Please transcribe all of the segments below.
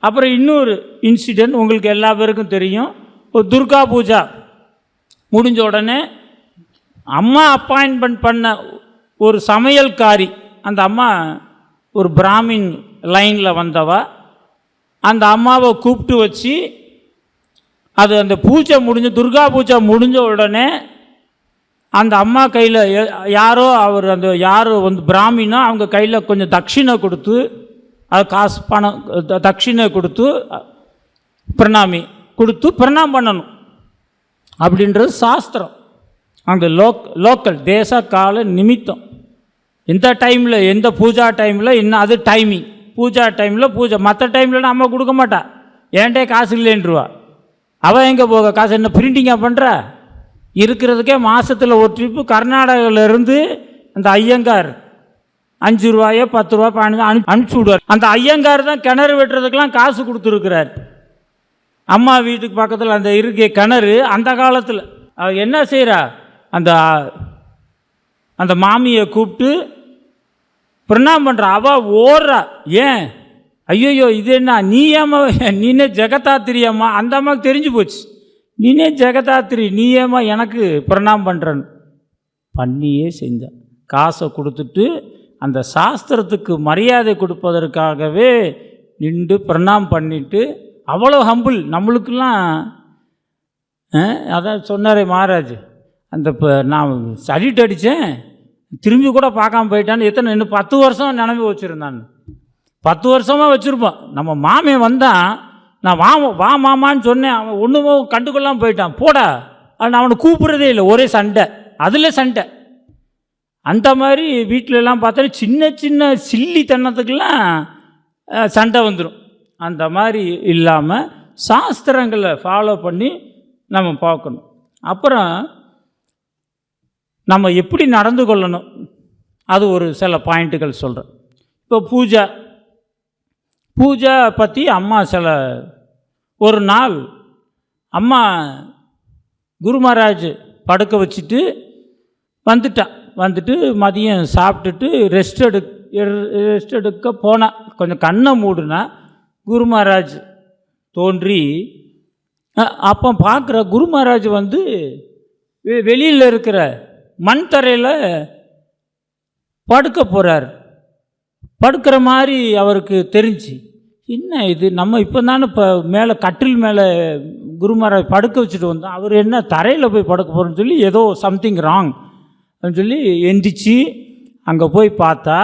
அப்புறம் இன்னொரு இன்சிடெண்ட் உங்களுக்கு எல்லா பேருக்கும் தெரியும். ஒரு துர்கா பூஜா. முடிஞ்ச உடனே அம்மா அப்பாயின்மெண்ட் பண்ண ஒரு சமையல்காரி அந்த அம்மா ஒரு பிராமின் லைனில் வந்தவ. அந்த அம்மாவை கூப்பிட்டு வச்சு அது அந்த பூஜை முடிஞ்சு துர்கா பூஜை முடிஞ்ச உடனே அந்த அம்மா கையில் யாரோ அவர் அந்த யாரோ வந்து பிராமினோ அவங்க கையில் கொஞ்சம் தட்சிணை கொடுத்து அது காசு பணம் த- தட்சிணை கொடுத்து பிரணாமி கொடுத்து பிரணாம் பண்ணணும். அப்படின்றது சாஸ்திரம். அங்கே லோக் லோக்கல் தேச கால நிமித்தம். எந்த டைமில் எந்த பூஜா டைமில் இன்னும் அது டைமிங் பூஜா டைமில் பூஜை. மற்ற டைமில் நம்ம கொடுக்க மாட்டா. ஏன்டே காசு இல்லைன்றுவா. அவள் எங்கே போக? காசு என்ன பிரிண்டிங்காக பண்ணுற இருக்கிறதுக்கே மாதத்தில் ஒரு ட்ரிப்பு கர்நாடகாவிலேருந்து அந்த ஐயங்கார் அஞ்சு ரூபாயோ பத்து ரூபா பதினஞ்சு அனு அனுப்பிச்சி விடுவார். அந்த ஐயங்கார் தான் கிணறு வெட்டுறதுக்கெலாம் காசு கொடுத்துருக்கிறார். அம்மா வீட்டுக்கு பக்கத்தில் அந்த இருக்கே கிணறு அந்த காலத்தில். அவள் என்ன செய்கிறா அந்த அந்த மாமியை கூப்பிட்டு பிரணாம் பண்ணுறா அவள் ஓடுறா. ஏன்? ஐயோயோ இது என்ன? நீ ஏமா நீனே ஜெகதாத்திரியம்மா அந்த அம்மாவுக்கு தெரிஞ்சு போச்சு. நீனே ஜெகதாத்திரி நீ ஏமா எனக்கு பிரணாம் பண்ணுறன்னு பண்ணியே செஞ்சேன் காசை கொடுத்துட்டு அந்த சாஸ்திரத்துக்கு மரியாதை கொடுப்பதற்காகவே நின்று பிரணாம் பண்ணிட்டு அவ்வளோ ஹம்பிள் நம்மளுக்கெல்லாம் அதான் சொன்னாரே மகாராஜ் அந்த இப்போ நான் சடிட்டு அடித்தேன் திரும்பி கூட பார்க்காம போயிட்டான்னு எத்தனை இன்னும் பத்து வருஷம் நினைவு வச்சுருந்தான். பத்து வருஷமாக வச்சுருப்பான் நம்ம மாமே வந்தான் நான் வா வா மாமான்னு சொன்னேன் அவன் ஒன்றுமோ கண்டுக்கொள்ளாமல் போயிட்டான். போடா அவன் அவனை கூப்பிட்றதே இல்லை ஒரே சண்டை. அதில் சண்டை. அந்த மாதிரி வீட்டிலலாம் எல்லாம் சின்ன சின்ன சில்லி தன்னத்துக்கெல்லாம் சண்டை வந்துடும் அந்த மாதிரி இல்லாமல் சாஸ்திரங்களை ஃபாலோ பண்ணி நம்ம பார்க்கணும். அப்புறம் நம்ம எப்படி நடந்து கொள்ளணும்? அது ஒரு சில பாயிண்ட்டுகள் சொல்கிறேன் இப்போ பூஜை. பூஜை பற்றி அம்மா சில ஒரு நாள் அம்மா குரு மகாராஜ் படுக்க வச்சுட்டு வந்துட்டான். வந்துட்டு மதியம் சாப்பிட்டுட்டு ரெஸ்ட் எடு ரெஸ்ட் எடுக்க போனேன் கொஞ்சம் கண்ணை மூடுனா குரு மகாராஜ் தோன்றி அப்போ பார்க்குற குரு மகாராஜ் வந்து வெளியில் இருக்கிற மண் தரையில் படுக்க போகிறார் படுக்கிற மாதிரி அவருக்கு தெரிஞ்சு என்ன இது? நம்ம இப்போ தானே இப்போ மேலே கட்டில் மேலே குருமாராஜ் படுக்க வச்சுட்டு வந்தோம். அவர் என்ன தரையில் போய் படுக்க போகிறோன்னு சொல்லி ஏதோ சம்திங் ராங் அப்படின்னு சொல்லி எந்திரிச்சு அங்கே போய் பார்த்தா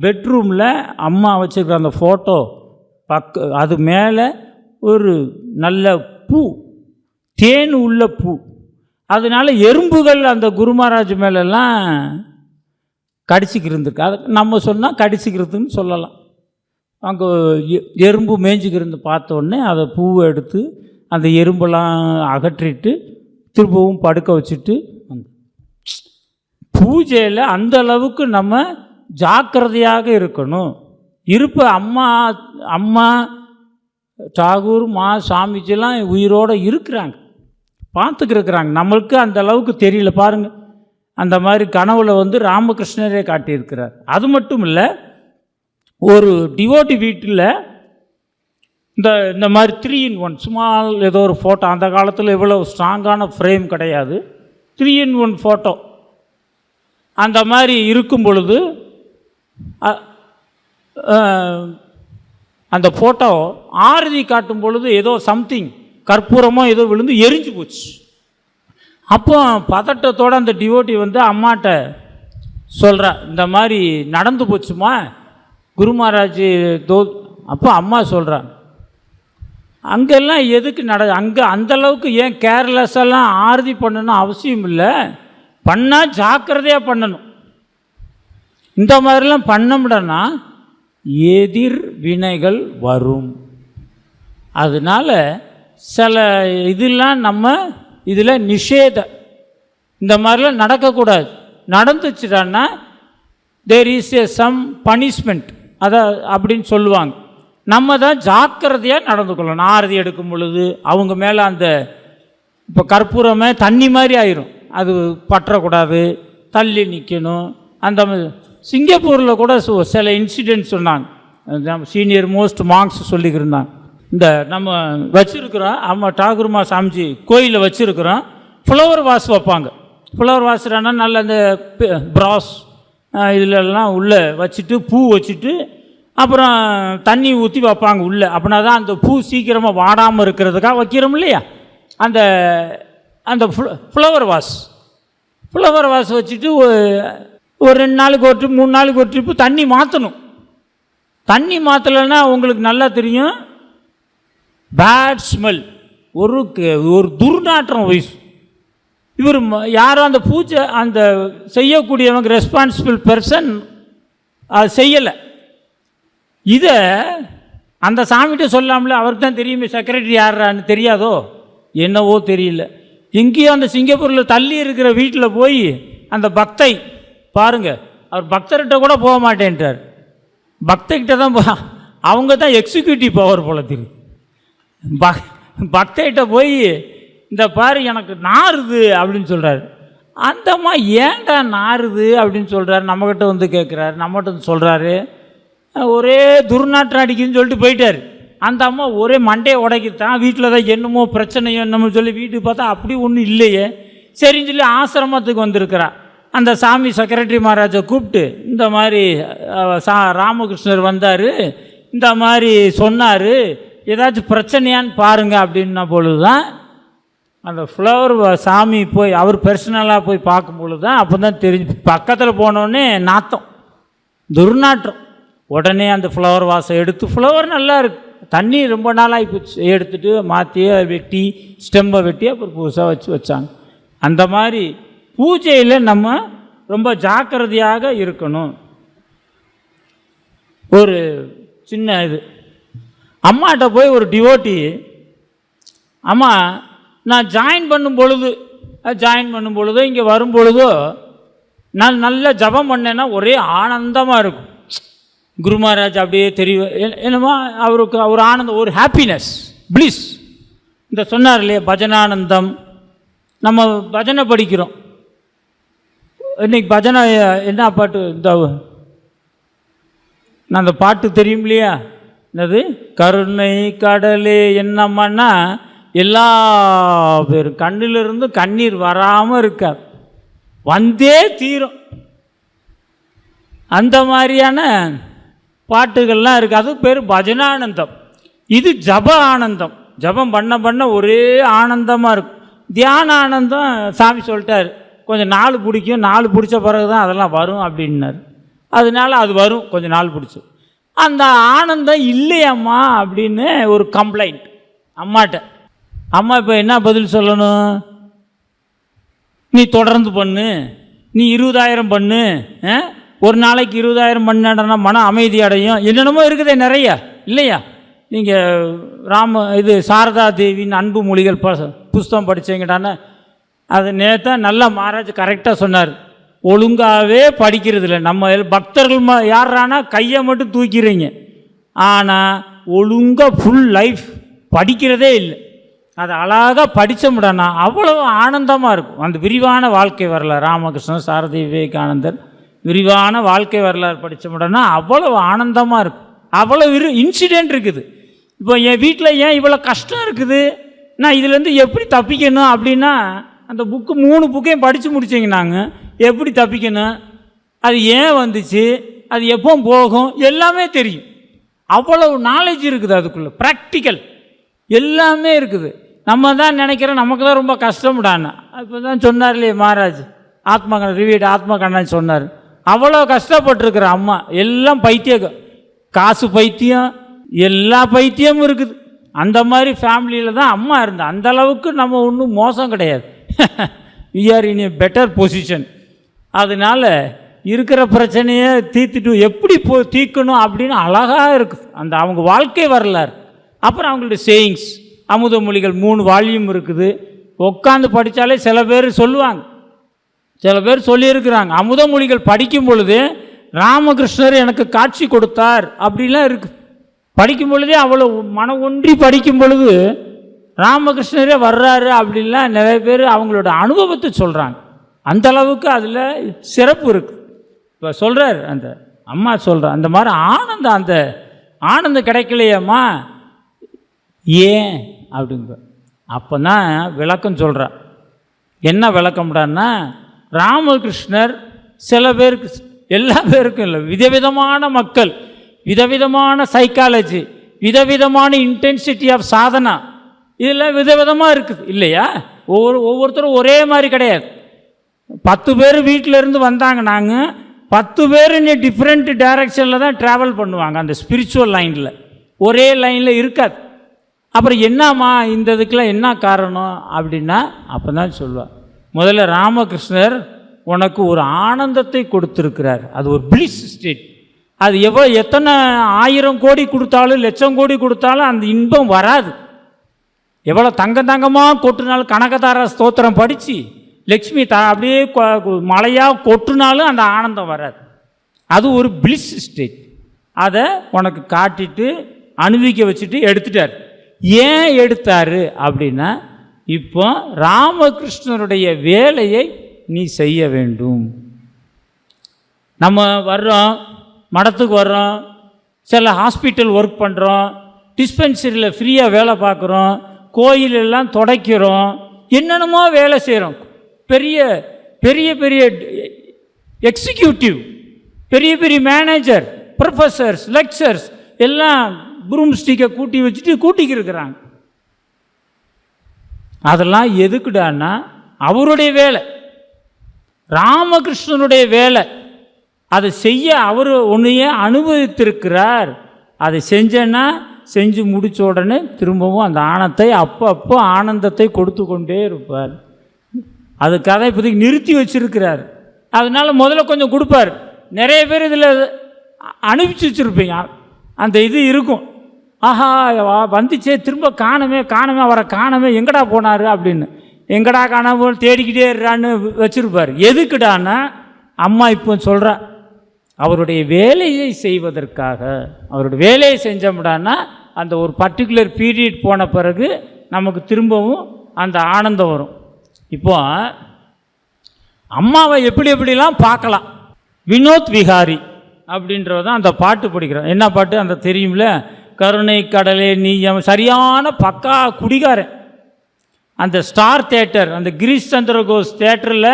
பெட்ரூமில் அம்மா வச்சுருக்கிற அந்த ஃபோட்டோ பக்க அது மேலே ஒரு நல்ல பூ தேன் உள்ள பூ. அதனால் எறும்புகள் அந்த குருமராஜ் மேலெல்லாம் கடிச்சிக்கிருந்துருக்கு அது நம்ம சொன்னால் கடிச்சிக்கிறதுன்னு சொல்லலாம். அங்கே எ- எறும்பு மேய்ஞ்சிக்கிருந்து பார்த்தோடனே அதை பூவை எடுத்து அந்த எறும்பெல்லாம் அகற்றிட்டு திரும்பவும் படுக்க வச்சுட்டு பூஜையில் அந்த அளவுக்கு நம்ம ஜாக்கிரதையாக இருக்கணும். இருப்ப அம்மா அம்மா தாகூர் மா சாமிஜிலாம் உயிரோடு இருக்கிறாங்க. பார்த்துக்கிருக்கிறாங்க நம்மளுக்கு அந்த அளவுக்கு தெரியல. பாருங்கள் அந்த மாதிரி கனவுல வந்து ராமகிருஷ்ணரே காட்டியிருக்கிறார். அது மட்டும் இல்லை ஒரு டிவோட்டி வீட்டில் இந்த இந்த மாதிரி த்ரீ இன் ஒன் ஸ்மால் ஏதோ ஒரு ஃபோட்டோ அந்த காலத்தில் இவ்வளோ ஸ்ட்ராங்கான ஃப்ரேம் கிடையாது. த்ரீ இன் ஒன் ஃபோட்டோ அந்த மாதிரி இருக்கும் பொழுது அந்த ஃபோட்டோ ஆரதி காட்டும் பொழுது ஏதோ சம்திங் கற்பூரமோ ஏதோ விழுந்து எரிஞ்சு போச்சு. அப்போ பதட்டத்தோட அந்த டிவோட்டி வந்து அம்மாட்ட சொல்கிறா இந்த மாதிரி நடந்து போச்சுமா? குரு மகாராஜ் தோ அப்போ அம்மா சொல்கிறான் அங்கெல்லாம் எதுக்கு நட அங்கே அந்தளவுக்கு ஏன் கேர்லெஸ்ஸெல்லாம் ஆறுதி ஆரதி பண்ணணும் அவசியம் இல்லை. பண்ணால் ஜாக்கிரதையாக பண்ணணும். இந்த மாதிரிலாம் பண்ணமுடனா எதிர் வினைகள் வரும். அதனால் சில இதெல்லாம் நம்ம இதில் நிஷேத இந்த மாதிரிலாம் நடக்கக்கூடாது. நடந்துச்சுட்டான்னா there is a some punishment அதை அப்படின்னு சொல்லுவாங்க. நம்ம தான் ஜாக்கிரதையாக நடந்து கொள்ளணும் ஆரதி எடுக்கும் பொழுது அவங்க மேலே அந்த இப்போ கற்பூரமே தண்ணி மாதிரி ஆயிரும். அது பற்றக்கூடாது தள்ளி நிற்கணும் அந்த மாதிரி. சிங்கப்பூரில் கூட சு- சில இன்சிடென்ட் சொன்னாங்க. சீனியர் மோஸ்ட் மார்க்ஸ் சொல்லிக்கிருந்தாங்க. இந்த நம்ம வச்சுருக்குறோம் ஆமாம் டாகுருமா சாமிஜி கோயிலில் வச்சுருக்குறோம் ஃப்ளவர் வாஷ் வைப்பாங்க. ஃப்ளவர் வாஷ்னா நல்ல அந்த ப்ராஸ் இதிலெல்லாம் உள்ளே வச்சுட்டு பூ வச்சுட்டு அப்புறம் தண்ணி ஊற்றி வைப்பாங்க உள்ளே. அப்படின்னா தான் அந்த பூ சீக்கிரமாக வாடாமல் இருக்கிறதுக்காக வைக்கிறோம் இல்லையா? அந்த அந்த ஃப்ளவர் வாஷ் ஃப்ளவர் வாஷ் வச்சுட்டு ஒரு- ரெண்டு நாளைக்கு ஒரு ட்ரிப் மூணு நாளைக்கு ஒரு ட்ரிப்பு தண்ணி மாற்றணும் தண்ணி மாற்றலைன்னா உங்களுக்கு நல்லா தெரியும். பேட் ஸ்மெல் ஒரு ஒரு துர்நாற்றம் வயசு இவர் யாரும் அந்த பூஜை அந்த செய்யக்கூடியவங்க ரெஸ்பான்சிபிள் பர்சன் அது செய்யலை. இதை அந்த சாமிகிட்ட சொல்லாமல அவருக்கு தான் தெரியுமே செக்ரட்டரி யாரான்னு தெரியாதோ? என்னவோ தெரியல. இங்கேயும் அந்த சிங்கப்பூரில் தள்ளி இருக்கிற வீட்டில் போய் அந்த பக்தை பாருங்க அவர் பக்தர்கிட்ட கூட போக மாட்டேன்ட்டார். பக்தர்கிட்ட தான் போ அவங்க தான் எக்ஸிக்யூட்டிவ் பவர் போல தெரியுது. பக் பக்தர்கிட்ட போய் இந்த பாரு எனக்கு நாறுது அப்படின்னு சொல்கிறாரு அந்தம்மா ஏன்டா நாறுது அப்படின்னு சொல்கிறாரு நம்மக்கிட்ட வந்து கேட்குறாரு நம்மகிட்ட வந்து சொல்கிறாரு ஒரே துர்நாற்றம் அடிக்குதுன்னு சொல்லிட்டு போயிட்டார். அந்த அம்மா ஒரே மண்டையை உடைக்கிட்டான். வீட்டில் தான் என்னமோ பிரச்சனையோ என்னமோ சொல்லி வீட்டுக்கு பார்த்தா அப்படி ஒன்றும் இல்லையே. சரின்னு சொல்லி ஆசிரமத்துக்கு வந்திருக்கிறா. அந்த சாமி செக்ரட்டரி மகாராஜை கூப்பிட்டு இந்த மாதிரி சா ராமகிருஷ்ணர் வந்தார். இந்த மாதிரி சொன்னார். ஏதாச்சும் பிரச்சனையான்னு பாருங்க அப்படின்ன பொழுது தான் அந்த ஃப்ளவர் சாமி போய் அவர் பர்சனலாக போய் பார்க்கும் பொழுது தான் அப்போ தான் தெரிஞ்சு பக்கத்தில் போனோடனே நாத்தம் துர்நாற்றம். உடனே அந்த ஃப்ளவர் வாசம் எடுத்து ஃப்ளவர் நல்லா இருக்கு. தண்ணி ரொம்ப நாளாகி போச்சு. எடுத்துட்டு மாற்றி அதை வெட்டி ஸ்டெம்பை வெட்டி அப்புறம் புதுசாக வச்சு வச்சாங்க. அந்த மாதிரி பூஜையில் நம்ம ரொம்ப ஜாக்கிரதையாக இருக்கணும். ஒரு சின்ன இது. அம்மாட்ட போய் ஒரு டிவோட்டி அம்மா நான் ஜாயின் பண்ணும் பொழுது ஜாயின் பண்ணும் பொழுதோ இங்கே வரும் பொழுதோ நான் நல்லா ஜபம் பண்ணேன்னா ஒரே ஆனந்தமாக இருக்கும். குரு மகாராஜ் அப்படியே தெரியும் எ- என்னமோ அவருக்கு ஒரு ஆனந்தம் ஒரு ஹாப்பினஸ் ப்ளீஸ் இந்த சொன்னார் இல்லையா பஜனானந்தம். நம்ம பஜனை படிக்கிறோம். இன்னைக்கு பஜனை என்ன பாட்டு இந்த நான் அந்த பாட்டு தெரியும் இல்லையா? என்னது? கருணை கடலே என்னம்மான்னா எல்லா பேரும் கண்ணிலிருந்து கண்ணீர் வராமல் இருக்கார். வந்தே தீரும். அந்த மாதிரியான பாட்டுகள்லாம் இருக்குது அது பேர் பஜனானந்தம். இது ஜப ஆனந்தம். ஜபம் பண்ண பண்ண ஒரே ஆனந்தமாக இருக்கும். தியான ஆனந்தம் சாமி சொல்லிட்டார். கொஞ்சம் நாள் பிடிக்கும். நாள் பிடிச்ச பிறகு தான் அதெல்லாம் வரும் அப்படின்னார். அதனால அது வரும். கொஞ்சம் நாள் பிடிச்சி. அந்த ஆனந்தம் இல்லையம்மா அப்படின்னு ஒரு கம்ப்ளைண்ட் அம்மாட்ட. அம்மா இப்போ என்ன பதில் சொல்லணும்? நீ தொடர்ந்து பண்ணு. நீ இருபதாயிரம் பண்ணு. ஆ? ஒரு நாளைக்கு இருபதாயிரம் பண்ணா மன அமைதி அடையும். என்னென்னமோ இருக்குதே நிறைய. இல்லையா? நீங்கள் ராம இது சாரதா தேவின்னு அன்பு மொழிகள் ப புஸ்தகம் படித்தீங்கடான்னு அது நேற்று நல்லா மகாராஜ் கரெக்டாக சொன்னார். ஒழுங்காகவே படிக்கிறது இல்லை நம்ம பக்தர்கள் ம யாரானா கையை மட்டும் தூக்கிறீங்க. ஆனால் ஒழுங்காக ஃபுல் லைஃப் படிக்கிறதே இல்லை. அது அழகாக படித்தோம்டானா அவ்வளோ ஆனந்தமாக இருக்கும். அந்த விரிவான வாழ்க்கை வரல ராமகிருஷ்ணன் சாரதி விவேகானந்தர் விரிவான வாழ்க்கை வரலாறு படித்தோம்னா அவ்வளவு ஆனந்தமாக இருக்கும். அவ்வளோ விரு இன்சிடெண்ட் இருக்குது. இப்போ என் வீட்டில் ஏன் இவ்வளோ கஷ்டம் இருக்குது? நான் இதுலேருந்து எப்படி தப்பிக்கணும் அப்படின்னா அந்த புக்கு மூணு புக்கையும் படித்து முடிச்சிங்க நாங்கள் எப்படி தப்பிக்கணும்? அது ஏன் வந்துச்சு? அது எப்போ போகும்? எல்லாமே தெரியும். அவ்வளவு நாலேஜ் இருக்குது அதுக்குள்ளே. ப்ராக்டிக்கல் எல்லாமே இருக்குது. நம்ம தான் நினைக்கிறோம் நமக்கு தான் ரொம்ப கஷ்டம்டான்னு. இப்போ தான் சொன்னார் இல்லையே மகாராஜ். ஆத்மா கண்ணன் ரிவீட் ஆத்மா கண்ணன் சொன்னார். அவ்வளோ கஷ்டப்பட்டுருக்குற அம்மா. எல்லாம் பைத்தியம் காசு பைத்தியம் எல்லா பைத்தியமும் இருக்குது. அந்த மாதிரி ஃபேமிலியில் தான் அம்மா இருந்தா. அந்த அளவுக்கு நம்ம ஒன்றும் மோசம் கிடையாது. We are in a better position அதனால இருக்கிற பிரச்சனையை தீர்த்துட்டு எப்படி போ தீர்க்கணும் அப்படின்னு அழகாக இருக்குது அந்த அவங்க வாழ்க்கை வரலாறு. அப்புறம் அவங்களுடைய சேயிங்ஸ் அமுத மொழிகள் மூணு வால்யூம் இருக்குது. உட்காந்து படித்தாலே சில பேர் சொல்லுவாங்க. சில பேர் சொல்லியிருக்கிறாங்க. அமுதமொழிகள் படிக்கும் பொழுது ராமகிருஷ்ணர் எனக்கு காட்சி கொடுத்தார் அப்படிலாம் இருக்குது படிக்கும் பொழுதே அவ்வளோ மன ஒன்றி படிக்கும் பொழுது ராமகிருஷ்ணரே வர்றாரு அப்படின்லாம் நிறைய பேர் அவங்களோட அனுபவத்தை சொல்கிறாங்க அந்த அளவுக்கு அதில் சிறப்பு இருக்குது இப்போ சொல்கிறார் அந்த அம்மா சொல்கிறார் அந்த மாதிரி ஆனந்தம் அந்த ஆனந்தம் கிடைக்கலையேம்மா? ஏன்? அப்படிங்க அப்போ தான் விளக்கம் சொல்கிறார் என்ன விளக்கம்டான்னா ராமகிருஷ்ணர் சில பேருக்கு எல்லா பேருக்கும் இல்லை. விதவிதமான மக்கள் விதவிதமான சைக்காலஜி விதவிதமான இன்டென்சிட்டி ஆஃப் சாதனா. இதெல்லாம் விதவிதமாக இருக்குது. இல்லையா? ஒவ்வொரு ஒவ்வொருத்தரும் ஒரே மாதிரி கிடையாது. பத்து பேர் வீட்டிலேருந்து வந்தாங்க நாங்கள் பத்து பேர் இன்னும் டிஃப்ரெண்ட் டைரக்ஷனில் தான் ட்ராவல் பண்ணுவாங்க அந்த ஸ்பிரிச்சுவல் லைனில் ஒரே லைனில் இருக்காது. அப்புறம் என்னம்மா இந்த இதுக்கெலாம் என்ன காரணம்? அப்படின்னா அப்போ தான் சொல்லுவாள் முதல்ல ராமகிருஷ்ணர் உனக்கு ஒரு ஆனந்தத்தை கொடுத்துருக்கிறார். அது ஒரு பிளிஸ் ஸ்டேட் அது எவ்வளோ எத்தனை ஆயிரம் கோடி கொடுத்தாலும் லட்சம் கோடி கொடுத்தாலும் அந்த இன்பம் வராது. எவ்வளோ தங்க தங்கமாக கொட்டுனாலும் கனகதார ஸ்தோத்திரம் படித்து லக்ஷ்மி த அப்படியே மழையாக கொட்டினாலும் அந்த ஆனந்தம் வராது. அது ஒரு பிளிஸ் ஸ்டேட் அதை உனக்கு காட்டிட்டு அனுபவிக்க வச்சுட்டு எடுத்துட்டார். ஏன் எடுத்தார்? அப்படின்னா இப்போ ராமகிருஷ்ணருடைய வேலையை நீ செய்ய வேண்டும். நம்ம வர்றோம் மடத்துக்கு வர்றோம் சில ஹாஸ்பிட்டல் ஒர்க் பண்ணுறோம் டிஸ்பென்சரியில் ஃப்ரீயாக வேலை பார்க்குறோம் கோயிலெல்லாம் துடைக்கிறோம் என்னென்னமோ வேலை செய்கிறோம் பெரிய பெரிய பெரிய எக்ஸிக்யூட்டிவ் பெரிய பெரிய மேனேஜர் ப்ரொஃபஸர்ஸ் லெக்சர்ஸ் எல்லாம் ப்ரூம் ஸ்டிக்கை கூட்டி வச்சுட்டு கூட்டிக்கிருக்கிறாங்க அதெல்லாம் எதுக்குடான்னா அவருடைய வேலை. ராமகிருஷ்ணனுடைய வேலை. அதை செய்ய அவர் ஒன்றையே அனுபவித்திருக்கிறார் அதை செஞ்சேன்னா செஞ்சு முடித்த உடனே திரும்பவும் அந்த ஆனத்தை அப்பப்போ ஆனந்தத்தை கொடுத்து கொண்டே இருப்பார். அது கதை இப்போதைக்கு நிறுத்தி வச்சுருக்கிறார். அதனால் முதல்ல கொஞ்சம் கொடுப்பார். நிறைய பேர் இதில் அனுப்பிச்சி வச்சுருப்பீங்க. அந்த இது இருக்கும். ஆஹா வந்துச்சே திரும்ப காணமே காணமே அவரை காணமே எங்கடா போனார் அப்படின்னு. எங்கடா காணாம தேடிக்கிட்டே இருறான்னு வச்சுருப்பார். எதுக்குடான்னா அம்மா இப்போ சொல்கிறா அவருடைய வேலையை செய்வதற்காக அவருடைய வேலையை செஞ்சோம்டான்னா அந்த ஒரு பர்டிகுலர் பீரியட் போன பிறகு நமக்கு திரும்பவும் அந்த ஆனந்தம் வரும். இப்போ அம்மாவை எப்படி எப்படிலாம் பார்க்கலாம்? வினோத் விஹாரி அப்படின்றத தான் அந்த பாட்டு படிக்கிறோம். என்ன பாட்டு? அந்த தெரியும்ல? கருணை கடலே நீ சரியான பக்கா குடிகாரன். அந்த ஸ்டார் தேட்டர் அந்த கிரீஷ் சந்திர கோஸ் தேட்டரில்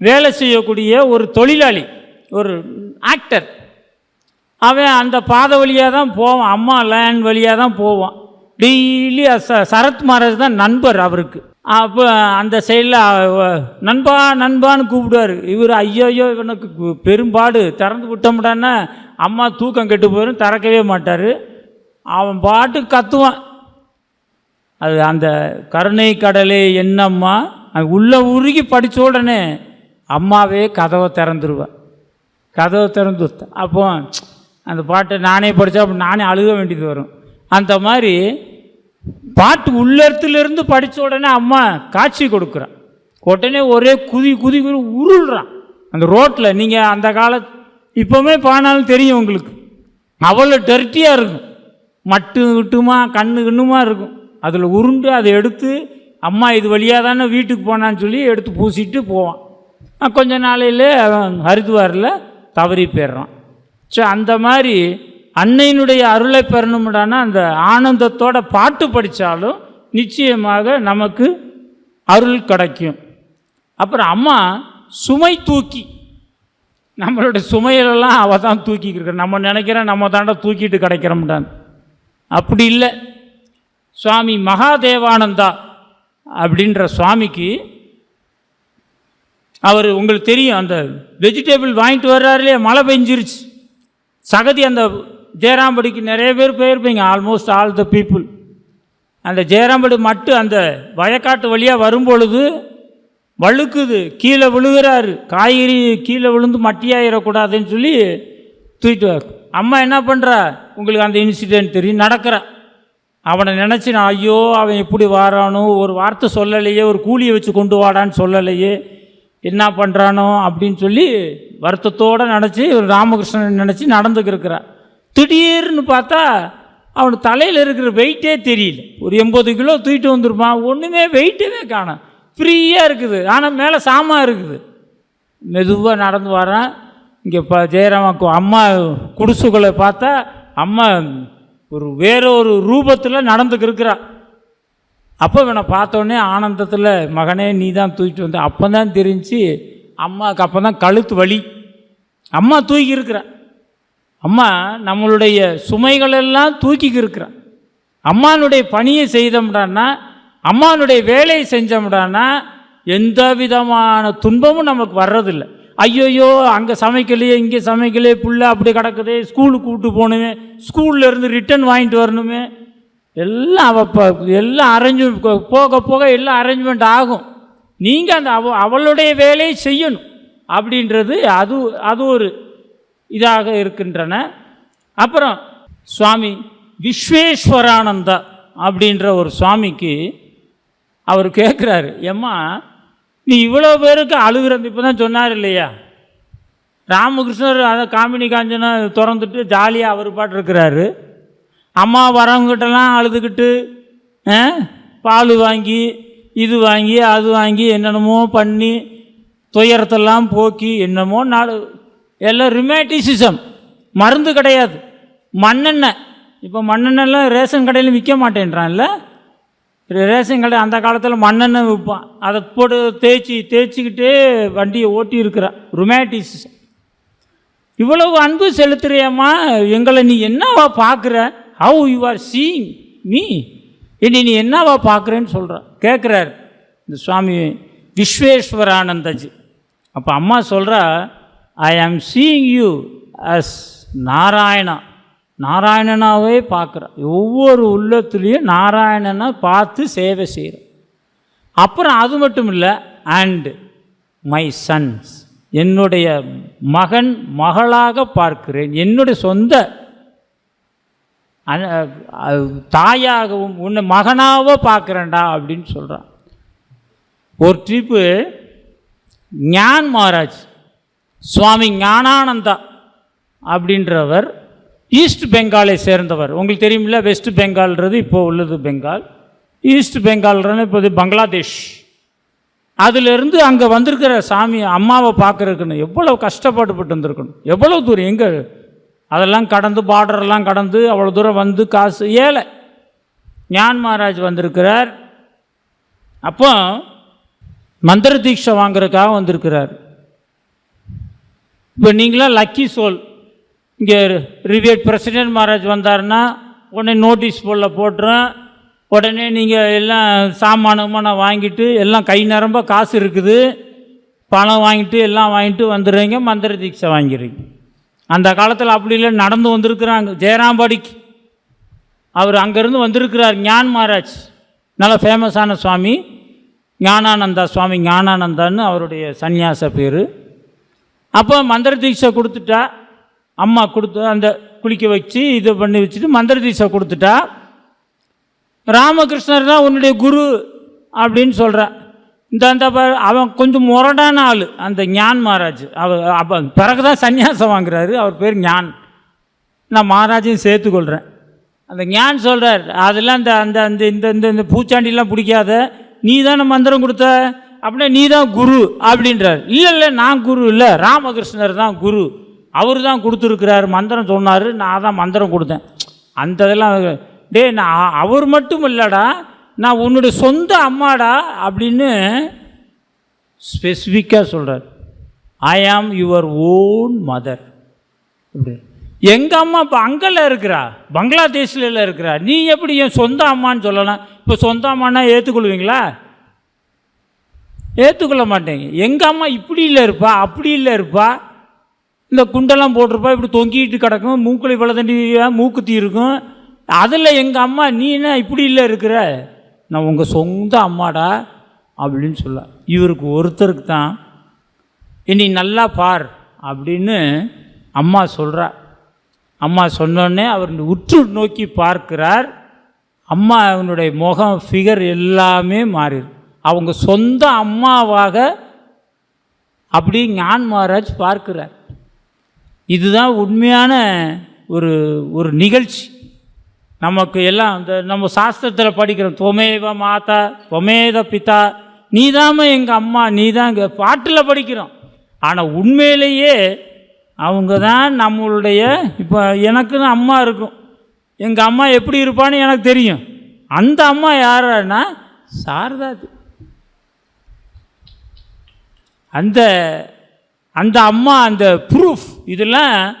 வேலை செய்யக்கூடிய ஒரு தொழிலாளி ஒரு ஆக்டர். அவன் அந்த பாதை வழியாக தான் போவான் அம்மா லேண்ட் வழியாக தான் போவான். டெய்லி ச சரத் மகாராஜ் தான் நண்பர் அவருக்கு. அப்போ அந்த சைடில் நண்பா நண்பான்னு கூப்பிடுவார். இவர் ஐயோயோ இவனுக்கு பெரும்பாடு திறந்து விட்டோம்டான்னா அம்மா தூக்கம் கெட்டு போயிடும் திறக்கவே மாட்டார். அவன் பாட்டு கத்துவான். அது அந்த கருணை கடலே என்னம்மா? அது உள்ளே உருகி படிச்ச உடனே அம்மாவே கதவை திறந்துருவேன் கதவை திறந்து அப்போ அந்த பாட்டை நானே படித்தா அப்போ நானே அழுக வேண்டியது வரும். அந்த மாதிரி பாட்டு உள்ளத்துலேருந்து படித்த உடனே அம்மா காட்சி கொடுக்குறான். உடனே ஒரே குதி குதி குதி உருள்றான். அந்த ரோட்டில் நீங்கள் அந்த கால இப்போவுமே பானாலும் தெரியும் உங்களுக்கு. அவ்வளோ டர்ட்டியாக இருக்கும். மட்டு விட்டுமா கண்ணு கண்ணுமா இருக்கும். அதில் உருண்டு அதை எடுத்து அம்மா இது வழியாக தானே வீட்டுக்கு போனான்னு சொல்லி எடுத்து பூசிட்டு போவான். கொஞ்ச நாளையில் அவன் ஹரித்வாரில் தவறி போயிடுறான். ஸோ அந்த மாதிரி அன்னையினுடைய அருளை பெறணும்டானா அந்த ஆனந்தத்தோட பாட்டு படித்தாலும் நிச்சயமாக நமக்கு அருள் கிடைக்கும். அப்புறம் அம்மா சுமை தூக்கி. நம்மளோட சுமையிலெல்லாம் அவள் தான் தூக்கிக்கிற நம்ம நினைக்கிறேன் நம்ம தாண்டா தூக்கிட்டு கிடைக்கிறோம்டான் அப்படி இல்லை. சுவாமி மகாதேவானந்தா அப்படின்ற சுவாமிக்கு அவர் உங்களுக்கு தெரியும் அந்த வெஜிடபிள் வாங்கிட்டு வர்றாருலே மழை பெஞ்சிருச்சு. சகதி அந்த ஜெயராம்படிக்கு நிறைய பேர் போயிருப்பீங்க ஆல்மோஸ்ட் ஆல் த பீப்புள் அந்த ஜெயராம்படி மட்டும் அந்த வயக்காட்டு வழியாக வரும்பொழுது வழுக்குது கீழே விழுகிறாரு. காய்கறி கீழே விழுந்து மட்டியாயிடக்கூடாதுன்னு சொல்லி தூக்கிட்டு அம்மா என்ன பண்ணுறா உங்களுக்கு அந்த இன்சிடென்ட் தெரியும் நடக்கிற. அவனை நினச்சி நான் ஐயோ அவன் எப்படி வாரானோ ஒரு வார்த்தை சொல்லலையே ஒரு கூலியை வச்சு கொண்டு வாடான்னு சொல்லலையே என்ன பண்ணுறானோ அப்படின்னு சொல்லி வருத்தத்தோடு நினச்சி ஒரு ராமகிருஷ்ணன் நினச்சி நடந்துக்கிருக்கிறான் திடீர்னு பார்த்தா அவனுக்கு தலையில் இருக்கிற வெயிட்டே தெரியல. ஒரு எண்பது கிலோ தூக்கிட்டு வந்திருப்பான் ஒன்றுமே வெயிட்டவே காணும் ஃப்ரீயாக இருக்குது. ஆனால் மேலே சாமான் இருக்குது. மெதுவாக நடந்து வரேன் இங்கே இப்போ ஜெயராம அம்மா குடிசுகளை பார்த்தா அம்மா ஒரு வேற ஒரு ரூபத்தில் நடந்துக்கிருக்கிறா அப்போ இவனை பார்த்தோன்னே ஆனந்தத்தில் மகனே நீ தான் தூக்கிட்டு வந்த அப்போ தான் தெரிஞ்சு அம்மாவுக்கு அப்போ தான் கழுத்து வலி. அம்மா தூக்கி இருக்கிறா. அம்மா நம்மளுடைய சுமைகளெல்லாம் தூக்கிக்கிருக்கிறான் அம்மானுடைய பணியை செய்தோம்டான்னா அம்மானுடைய வேலையை செஞ்சோம்டான்னா எந்த விதமான துன்பமும் நமக்கு வர்றதில்லை. ஐயோயோ அங்கே சமைக்கலையே இங்கே சமைக்கலையே புள்ள அப்படி கிடக்குதே ஸ்கூலுக்கு கூப்பிட்டு போகணுமே ஸ்கூலில் இருந்து ரிட்டன் வாங்கிட்டு வரணுமே. எல்லாம் அவள் எல்லாம் அரேஞ்ச் போக போக எல்லாம் அரேஞ்ச்மெண்ட் ஆகும். நீங்கள் அந்த அவ அவளுடைய வேலையை செய்யணும். அப்படின்றது அது அது ஒரு இதாக இருக்கின்றன. அப்புறம் சுவாமி விஸ்வேஸ்வரானந்தா அப்படின்ற ஒரு சுவாமிக்கு அவர் கேட்குறாரு ஏம்மா நீ இவ்வளோ பேருக்கு அழுகிறது இப்போ தான் சொன்னார் இல்லையா? ராமகிருஷ்ணர் அதை காமினி காஞ்சனா திறந்துட்டு ஜாலியாக அவர் பாட்டு இருக்கிறாரு. அம்மா வரவங்கிட்டலாம் அழுதுகிட்டு பால் வாங்கி இது வாங்கி அது வாங்கி என்னென்னமோ பண்ணி துயரத்தெல்லாம் போக்கி என்னமோ நாடு எல்லாம் ரிமேட்டிசிசம் மருந்து கிடையாது. மண்ணெண்ணெய். இப்போ மண்ணெண்ணெய்லாம் ரேஷன் கடையில் விற்க மாட்டேன்றான்ல. ரேஷன் கடை அந்த காலத்தில் மண்ணெண்ணெய் விற்பான். அதை போட்டு தேய்ச்சி தேய்ச்சிக்கிட்டே வண்டியை ஓட்டி இருக்கிறான் இவ்வளவு அன்பு செலுத்துறியம்மா எங்களை நீ என்னவா பார்க்குற? How you are seeing me என்னை நீ என்னவா பார்க்குறேன்னு சொல்கிறார் கேட்குறார் இந்த சுவாமி விஸ்வேஸ்வரானந்தஜி. அப்போ அம்மா சொல்கிறா I am seeing you as Narayana நாராயணனாகவே பார்க்குறான் ஒவ்வொரு உள்ளத்துலேயும் நாராயணனை பார்த்து சேவை செய்கிறான். அப்புறம் அது மட்டும் இல்லை அண்டு மை சன்ஸ் என்னுடைய மகன் மகளாக பார்க்கிறேன். என்னுடைய சொந்த தாயாகவும் உன்னை மகனாக பார்க்குறேன்டா அப்படின்னு சொல்கிறான் ஒரு ட்ரிப்பு ஞான் மகாராஜ் சுவாமி ஞானானந்தா அப்படின்றவர் ஈஸ்ட் பெங்காலை சேர்ந்தவர். உங்களுக்கு தெரியுமில்ல வெஸ்ட் பெங்கால்ன்றது இப்போ உள்ளது பெங்கால் ஈஸ்ட் பெங்கால்ன்றது இப்போது பங்களாதேஷ் அதிலிருந்து அங்கே வந்திருக்கிற சாமி அம்மாவை பார்க்கறதுக்குன்னு எவ்வளோ கஷ்டப்பட்டுப்பட்டு வந்திருக்கணும். எவ்வளோ தூரம் எங்கே? அதெல்லாம் கடந்து பார்டரெல்லாம் கடந்து அவ்வளோ தூரம் வந்து காசு ஏழை. ஞான் மகாராஜ் வந்திருக்கிறார். அப்போ மந்திர தீட்சை வாங்குறதுக்காக வந்திருக்கிறார். இப்போ நீங்களாம் லக்கி சோல். இங்கே ரிவேட் பிரசிடென்ட் மகாராஜ் வந்தாருன்னா உடனே நோட்டீஸ் போர்டில் போட்டுறேன். உடனே நீங்கள் எல்லாம் சாமானமான வாங்கிட்டு எல்லாம் கை நிரம்ப காசு இருக்குது. பணம் வாங்கிட்டு எல்லாம் வாங்கிட்டு வந்துடுறீங்க மந்திர தீட்சை வாங்கிறீங்க அந்த காலத்தில் அப்படி இல்லை நடந்து வந்திருக்கிறாங்க. ஜெயராம்பாடிக்கு. அவர் அங்கேருந்து வந்திருக்கிறார் ஞான் மகாராஜ். நல்ல ஃபேமஸான சுவாமி. ஞானானந்தா சுவாமி ஞானானந்தான்னு அவருடைய சந்நியாச பேர். அப்போ மந்திர தீட்சை கொடுத்துட்டா அம்மா கொடுத்து அந்த குளிக்க வச்சு இது பண்ணி வச்சுட்டு மந்திர தீட்சை கொடுத்துட்டா ராமகிருஷ்ணர் தான் உன்னுடைய குரு அப்படின்னு சொல்கிறான் இந்த அந்த ப- அவன் கொஞ்சம் முரடான ஆள் அந்த ஞான் மகாராஜ். அவ அப்போ பிறகு தான் சன்னியாசம் வாங்குறாரு அவர் பேர் ஞான். நான் மகாராஜையும் சேர்த்துக்கொள்கிறேன் அந்த ஞான் சொல்கிறார் அதெல்லாம் இந்த அந்த அந்த இந்த இந்த இந்த பூச்சாண்டிலாம் பிடிக்காத நீ தானே மந்திரம் கொடுத்த? அப்படின்னா நீ தான் குரு அப்படின்றார். இல்லை இல்லை நான் குரு இல்லை ராமகிருஷ்ணர் தான் குரு அவர் தான் கொடுத்துருக்கிறார் மந்திரம் சொன்னார் நான் தான் மந்திரம் கொடுத்தேன். அந்த இதெல்லாம் டேய் நான் அவர் மட்டும் இல்லைடா நான் உன்னுடைய சொந்த அம்மாடா அப்படின்னு ஸ்பெசிஃபிக்காக சொல்கிறார் ஐ ஆம் யுவர் ஓன் மதர் அப்படி எங்கள் அம்மா இப்போ அங்கெல்லாம் இருக்கிறா? பங்களாதேஷில் இருக்கிறா? நீ எப்படி என் சொந்த அம்மான்னு சொல்லலாம்? இப்போ சொந்த அம்மானா ஏற்றுக்கொள்வீங்களா ஏற்றுக்கொள்ள மாட்டேங்க. எங்கள் அம்மா இப்படி இல்லை இருப்பா அப்படி இல்லை இருப்பா? இந்த குண்டெல்லாம் போட்டிருப்பா இப்படி தொங்கிட்டு கிடக்கும் மூக்கில் இவ்வளோ தண்டி மூக்குத்தி இருக்கும் அதில் எங்கள் அம்மா நீ என்ன இப்படி இல்லை இருக்கிற? நான் உங்கள் சொந்த அம்மாடா அப்படின்னு சொல்ல. இவருக்கு ஒருத்தருக்கு தான். இனி நல்லா பார் அப்படின்னு அம்மா சொல்கிறா அம்மா சொன்னோடனே அவர் உற்று நோக்கி பார்க்கிறார். அம்மா அவனுடைய முகம் ஃபிகர் எல்லாமே மாறிடும் அவங்க சொந்த அம்மாவாக அப்படி ஞான் மகாராஜ் பார்க்கிறார். இதுதான் உண்மையான ஒரு ஒரு நிகழ்ச்சி. நமக்கு எல்லாம் இந்த நம்ம சாஸ்திரத்தில் படிக்கிறோம் தொமேவ மாதா தொமேத பிதா தான் எங்கள் அம்மா நீ தான் இங்கே பாட்டில் படிக்கிறோம். ஆனால் உண்மையிலேயே அவங்க தான் நம்மளுடைய இப்போ எனக்குன்னு அம்மா இருக்கும். எங்கள் அம்மா எப்படி இருப்பான்னு எனக்கு தெரியும். அந்த அம்மா யாருன்னா சாரதாது அந்த அந்த அம்மா அந்த ப்ரூஃப் இதெல்லாம்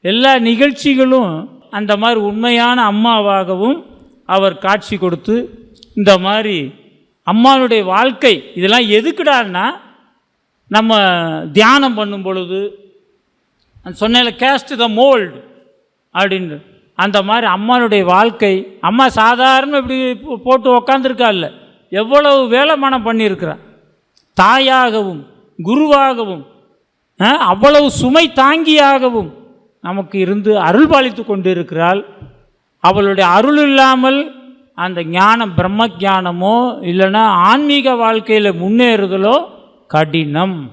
எல்லா நிகழ்ச்சிகளும் அந்த மாதிரி உண்மையான அம்மாவாகவும் அவர் காட்சி கொடுத்து இந்த மாதிரி அம்மாவுடைய வாழ்க்கை இதெல்லாம் எதுக்குடான்னா நம்ம தியானம் பண்ணும் பொழுது சொன்னேன்ல கேஸ்ட் த மோல்டு அப்படின்னு. அந்த மாதிரி அம்மானுடைய வாழ்க்கை அம்மா சாதாரண இப்படி போ- போட்டு உக்காந்துருக்கால்ல எவ்வளவு வேலை மனம் பண்ணியிருக்கிறான் தாயாகவும் குருவாகவும் அவ்வளவு சுமை தாங்கியாகவும் நமக்கு இருந்து அருள் பாலித்து கொண்டிருக்கிறாள். அவளுடைய அருள் இல்லாமல் அந்த ஞானம் பிரம்ம ஞானமோ இல்லைன்னா ஆன்மீக வாழ்க்கையில் முன்னேறுதலோ கடினம்.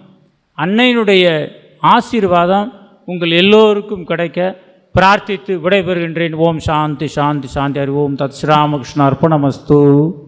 அன்னையினுடைய ஆசீர்வாதம் உங்கள் எல்லோருக்கும் கிடைக்க பிரார்த்தித்து விடைபெறுகின்றேன். ஓம் சாந்தி சாந்தி சாந்தி. அறிவோம். தத் ஸ்ரீராமகிருஷ்ண அர்ப்பணமஸ்து